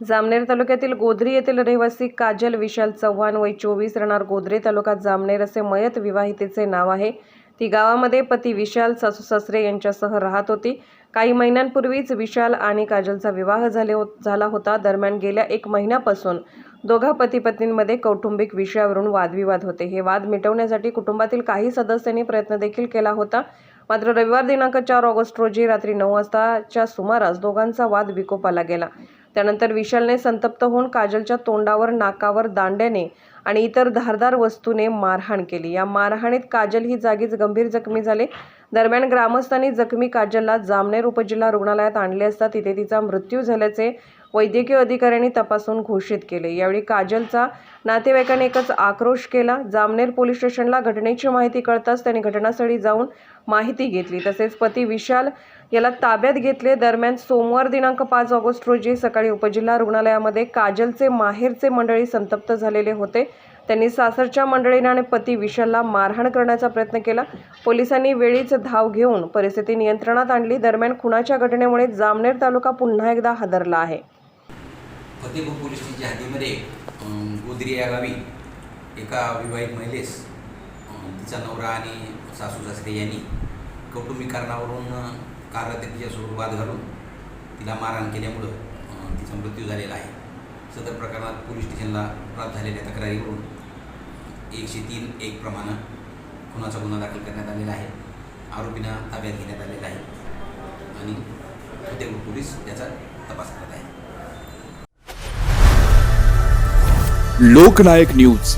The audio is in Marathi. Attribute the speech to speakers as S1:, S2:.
S1: जामनेर तालुक्यातील गोधरी येथील रहिवासी काजल विशाल चव्हाण वय चोवीस राहणार गोधरी तालुका जामनेर असे मयत विवाहितेचे नाव आहे. ती गावामध्ये पती विशाल सासू सासरे यांच्यासह राहत होती. काही महिन्यांपूर्वीच विशाल आणि काजलचा विवाह झाले हो झाला होता. दरम्यान गेल्या एक महिन्यापासून दोघा पती पत्नींमध्ये कौटुंबिक विषयावरून वादविवाद होते. हे वाद मिटवण्यासाठी कुटुंबातील काही सदस्यांनी प्रयत्न देखील केला होता. मात्र रविवार दिनांक चार ऑगस्ट रोजी रात्री नऊ वाजताच्या सुमारास दोघांचा वाद विकोपाला गेला. त्यानंतर विशालने संतप्त होऊन काजलच्या तोंडावर नाकावर दांड्याने आणि इतर धारदार वस्तूने मारहाण केली. या मारहाणीत काजल ही जागीच गंभीर जखमी झाले. दरम्यान ग्रामस्थांनी जखमी काजलला जामनेर उपजिल्हा रुग्णालयात आणले असता तिथे तिचा मृत्यू झाल्याचे वैद्यकीय अधिकाऱ्यांनी तपासून घोषित केले. यावेळी काजलचा नातेवाईकांनी एकच आक्रोश केला. जामनेर पोलीस स्टेशनला घटनेची माहिती कळताच त्यांनी घटनास्थळी जाऊन माहिती घेतली. तसेच पती विशाल याला ताब्यात घेतले दरम्यान सोमवार दिनांक पाच ऑगस्ट रोजी सकाळी उपजिल्हा रुग्णालयामध्ये काजलचे माहेरचे मंडळी संतप्त झालेले होते. त्यांनी सासरच्या मंडळीने आणि पती विशालला मारहाण करण्याचा प्रयत्न केला. पोलिसांनी वेळीच धाव घेऊन परिस्थिती नियंत्रणात आणली. दरम्यान खुनाच्या घटनेमुळे जामनेर तालुका पुन्हा एकदा हादरला आहे.
S2: फतेपूर पोलीस स्टेशनच्या हद्दीमध्ये गोदरी या गावी एका विवाहित महिलेस तिचा नवरा आणि सासू सासरे यांनी कौटुंबिक कारणावरून अं, कार तिच्यासोबत वाद घालून तिला मारहाण केल्यामुळं तिचा मृत्यू झालेला आहे. सदर प्रकरणात पोलीस स्टेशनला प्राप्त झालेल्या तक्रारीवरून एकशे तीन एक प्रमाणे खुनाचा गुन्हा दाखल करण्यात आलेला आहे. आरोपींना ताब्यात घेण्यात आलेला आहे. आणि फतेपूर पोलीस याचा तपास करत आहेत
S3: लोकनायक न्यूज.